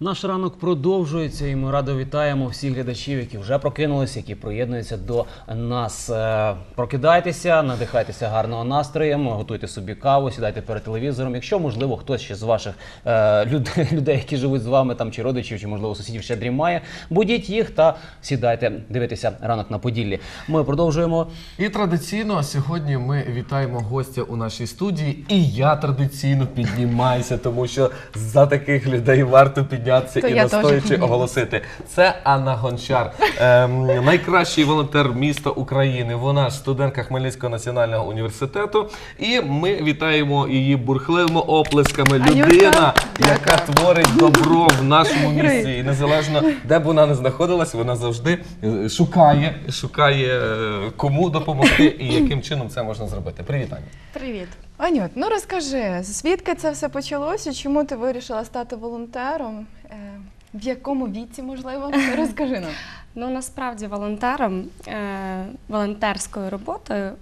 Наш ранок продовжується, і ми радо вітаємо всіх глядачів, які вже прокинулися, які приєднуються до нас. Е, Прокидайтеся, надихайтеся гарного настроєм, готуйте собі каву, сідайте перед телевізором. Якщо можливо, хтось ще з ваших е, люд- людей, які живуть з вами, там чи родичів, чи можливо сусідів ще дрімає, будіть їх та сідайте дивитися ранок на Поділлі. Ми продовжуємо. І традиційно сьогодні ми вітаємо гостя у нашій студії. І я традиційно піднімаюся, тому що за таких людей варто піднятися То і я теж настоячи піднімусь. оголосити. Це Анна Гончар, ем, найкращий волонтер міста України. Вона ж студентка Хмельницького національного університету. І ми вітаємо її бурхливими оплесками. Людина, яка творить добро в нашому місті. І незалежно де б вона не знаходилась, вона завжди е, шукає, шукає е, кому допомогти і яким чином це можна зробити. Привіт, Аня. Привіт. Анют, ну розкажи, звідки це все почалося? Чому ти вирішила стати волонтером? Е, в якому віці, можливо? Розкажи нам. Ну насправді волонтером, е, волонтерською роботою,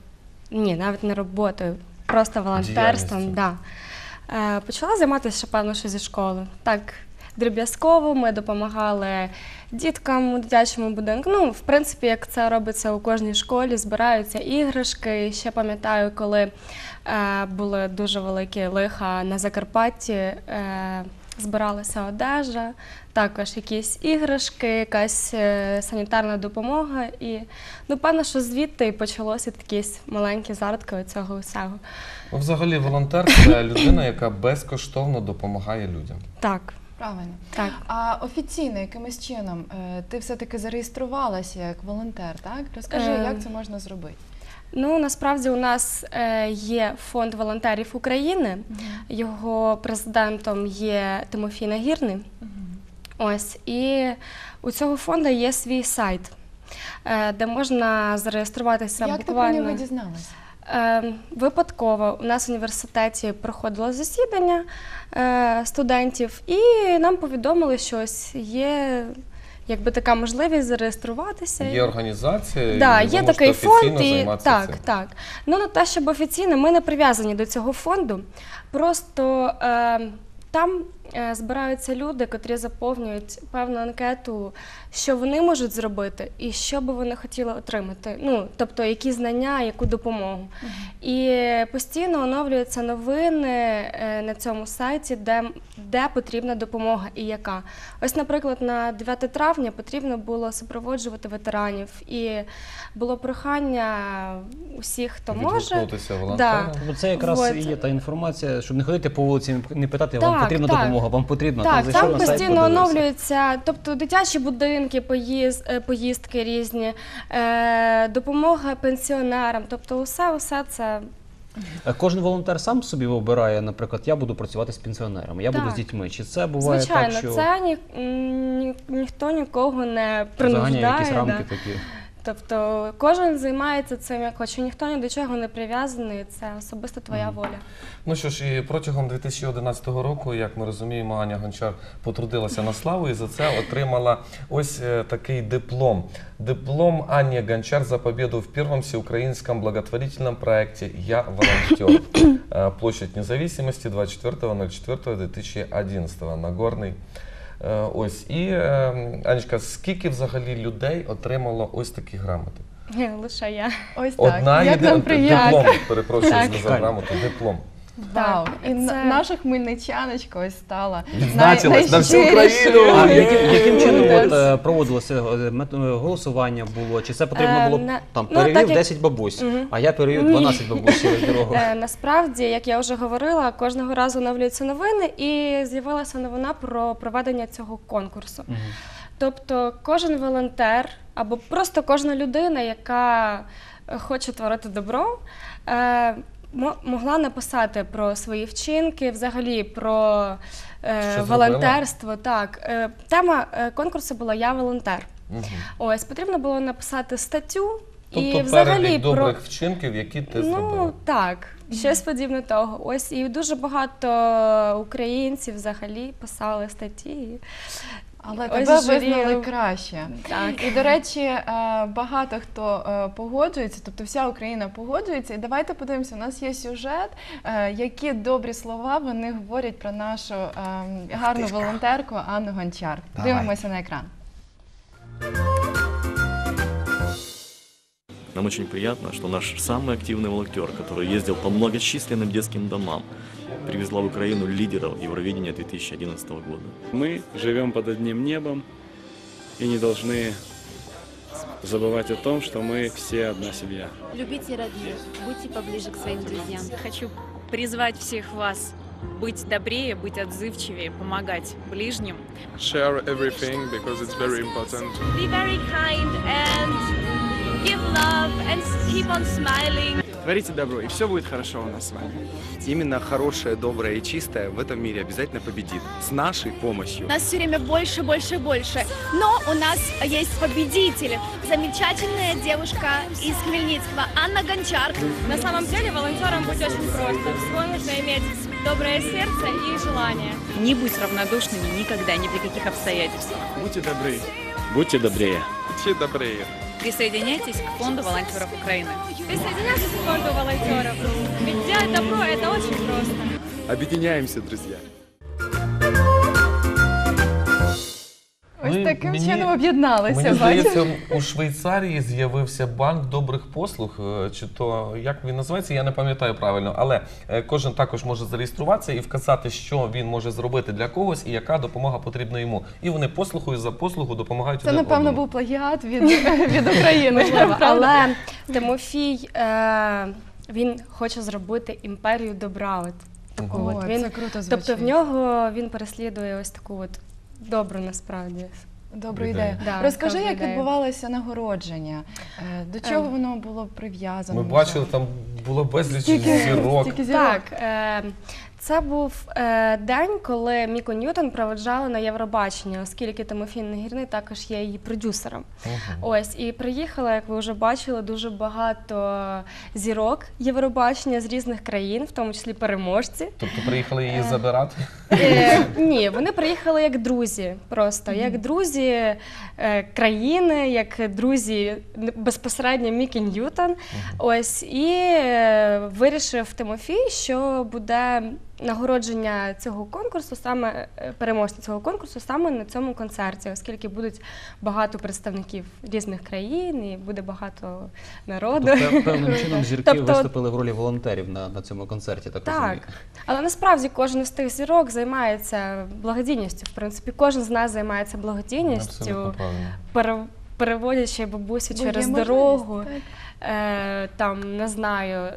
ні, навіть не роботою, просто волонтерством, да, е, почала займатися ще певно, що зі школи. Так, дріб'язково ми допомагали діткам у дитячому будинку. Ну, в принципі, як це робиться у кожній школі, збираються іграшки. Ще пам'ятаю, коли були дуже великі лиха на Закарпатті. Збиралася одежа, також якісь іграшки, якась е, санітарна допомога. І ну, певно, що звідти і почалося якісь маленькі зародки цього усього. Ну, взагалі, волонтер це людина, яка безкоштовно допомагає людям. Так, Правильно. так. А офіційно якимось чином е, ти все-таки зареєструвалася як волонтер, так? Розкажи, Е, як це можна зробити? Ну насправді у нас е, є фонд волонтерів України. Його президентом є Тимофій Нагірний. Ось і у цього фонду є свій сайт, е, де можна зареєструватися Як ти про буквально. нього дізналася? Е, Випадково у нас в університеті проходило засідання студентів, і нам повідомили, що ось є якби така можливість зареєструватися. Є організація, Да, і ви є можете такий офіційно фонд, і займатися так, цим. так. Ну не те, щоб офіційно, ми не прив'язані до цього фонду. Просто е, там збираються люди, котрі заповнюють певну анкету, що вони можуть зробити, і що би вони хотіли отримати. Ну, тобто, які знання, яку допомогу. І постійно оновлюються новини е, на цьому сайті, де, де потрібна допомога і яка. Ось, наприклад, на 9 травня потрібно було супроводжувати ветеранів, і було прохання усіх, хто може. Волонтерам. Бо це якраз Вот. і є та інформація, щоб не ходити по вулиці, не питати, вам потрібна так. допомога, вам потрібна. Так, зайшов там на сайт, постійно подивився. оновлюються, тобто дитячі будинки, поїз, е, поїздки різні, е, допомога пенсіонерам, тобто усе, усе це Е, Кожен волонтер сам собі обирає, наприклад, я буду працювати з пенсіонерами, я буду Так. з дітьми. Чи це буває звичайно, так, що це ні, ні, ніхто нікого не заганяє принуждає. якісь рамки да. такі? Тобто кожен займається цим як хоче, ніхто ні до чого не прив'язаний, це особисто твоя воля. Ну що ж, і протягом 2011 року, як ми розуміємо, Аня Гончар потрудилася на славу і за це отримала ось е, такий диплом. Диплом Ані Гончар за победу в первом всеукраинском благотворительном проекте «Я волонтер». Е, Площадь независимости 24.04.2011 Нагорний. Е, Ось. І, е, Анечка, скільки взагалі людей отримало ось такі грамоти? Лише я. Ось так. Одна як єдина нам приємно. диплом, перепрошую, Так. сказав грамоту, диплом. Вау. Так, І це- на- наша хмельничаночка ось стала Відзначилась на всю. Україну. А яким, яким чином от, е, проводилося е, е, голосування було? Чи це потрібно було на- там ну, перевів як- 10 бабусь, Мгм. а я перевів Ні. 12 бабусь через дорогу? Е, насправді, як я вже говорила, кожного разу оновлюються новини, і з'явилася новина про проведення цього конкурсу. Мгм. Тобто, кожен волонтер або просто кожна людина, яка хоче творити добро, е, могла написати про свої вчинки, взагалі про е, волонтерство. Так, Е, тема е, конкурсу була Я волонтер. Мгм. Ось потрібно було написати статтю. Тобто і взагалі про добрих вчинків, які ти ну зробила. так, щось подібне того. Ось і дуже багато українців взагалі писали статті. Але Ось тебе журі. визнали краще. Так. І до речі, е, багато хто е, погоджується, тобто вся Україна погоджується. І давайте подивимося, у нас є сюжет, е, які добрі слова вони говорять про нашу е, гарну волонтерку Анну Гончар. Давай. Дивимося на екран. Нам очень приятно, что наш самый активный волонтер, который ездил по многочисленным детским домам, привезла в Украину лидеров Евровидения 2011 года. Мы живем под одним небом и не должны забывать о том, что мы все одна семья. Любите родных, будьте поближе к своим друзьям. Хочу призвать всех вас быть добрее, быть отзывчивее, помогать ближним. share everything because it's very important. Be very kind and give love and keep on smiling. Творите добро, и все будет хорошо у нас с вами. Именно хорошее, доброе и чистое в этом мире обязательно победит. С нашей помощью. Нас все время больше, больше, больше. Но у нас есть победитель. Замечательная девушка из Хмельницкого, Анна Гончар. На самом деле волонтером быть очень просто. Всего нужно иметь доброе сердце и желание. Не будь равнодушными никогда, ни при каких обстоятельствах. Будьте добры. Будьте добрее. Будьте добрее. Присоединяйтесь к фонду волонтеров Украины. Присоединяйтесь к фонду волонтеров. Ведь делать добро – это очень просто. Объединяемся, друзья. Таким мені- чином об'єдналися. Мені здається, у Швейцарії з'явився банк добрих послуг, е, чи то як він називається, я не пам'ятаю правильно, але е, кожен також може зареєструватися і вказати, що він може зробити для когось і яка допомога потрібна йому. І вони послугою за послугу допомагають. Це напевно одному. був плагіат від, від України. Але Тимофій е, він хоче зробити імперію добра. От, таку О, от. Він, це круто звучить. тобто в нього він переслідує ось таку от добру насправді. Добра Ідея. ідея. Да, Розкажи, як ідея. відбувалося нагородження? Е, До чого Ем. воно було прив'язано? Ми бачили, там було безліч Стільки- зірок. стільки зірок. Так, е, це був е, день, коли Міку Ньютон проведжали на Євробачення, оскільки Тимофій Нагірний також є її продюсером. Мгм. Ось і приїхало, як ви вже бачили, дуже багато зірок Євробачення з різних країн, в тому числі переможці. Тобто приїхали її забирати. Е, ні, вони приїхали як друзі, просто як друзі е, країни, як друзі безпосередньо Мікі Ньютон. Ось і е, вирішив Тимофій, що буде нагородження цього конкурсу, саме е, переможця цього конкурсу, саме на цьому концерті, оскільки будуть багато представників різних країн і буде багато народу. Тобто, певним чином зірки Тобто- виступили в ролі волонтерів на, на цьому концерті. Так, Так, розумію. але насправді кожен із тих зірок займається благодійністю. В принципі, кожен з нас займається Абсолютно благодійністю, правильно. Пере- переводячи бабусю Бо через дорогу. Е, там не знаю,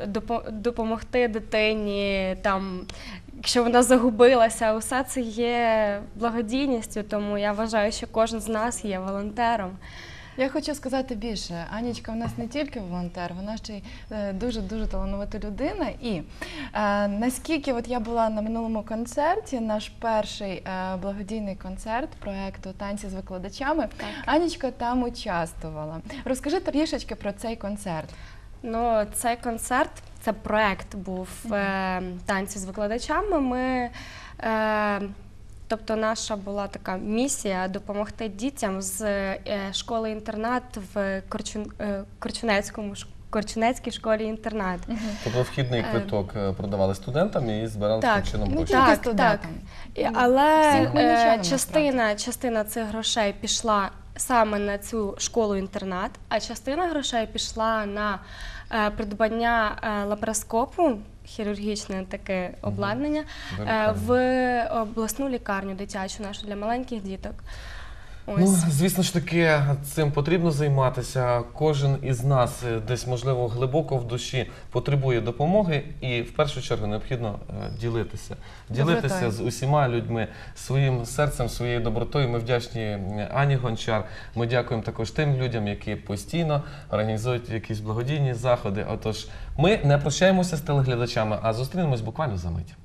допомогти дитині, там, якщо вона загубилася, усе це є благодійністю, тому я вважаю, що кожен з нас є волонтером. Я хочу сказати більше. Анічка в нас не тільки волонтер, вона ще й е, дуже дуже талановита людина. І е, наскільки от я була на минулому концерті, наш перший е, благодійний концерт проекту танці з викладачами, Анічка там участвувала. Розкажи трішечки про цей концерт. Ну, цей концерт, це проект був е, танці з викладачами. Ми, е, тобто, наша була така місія допомогти дітям з е, школи-інтернат в Корчун, е, Корчунецькому Корчунецькій школі-інтернат. Тобто вхідний Е, квиток продавали студентам і збирали Так, таким чином гроші. тільки Так, студентам. І- Але е, частина, частина цих грошей пішла саме на цю школу-інтернат, а частина грошей пішла на е, придбання е, лапароскопу, хірургічне таке обладнання, е, в обласну лікарню дитячу нашу для маленьких діток. Ось. Ну, звісно ж таки, цим потрібно займатися. Кожен із нас десь, можливо, глибоко в душі потребує допомоги, і в першу чергу необхідно е, ділитися. Ділитися Добротою. з усіма людьми своїм серцем, своєю добротою. Ми вдячні Ані Гончар. Ми дякуємо також тим людям, які постійно організують якісь благодійні заходи. Отож, ми не прощаємося з телеглядачами, а зустрінемось буквально за мить.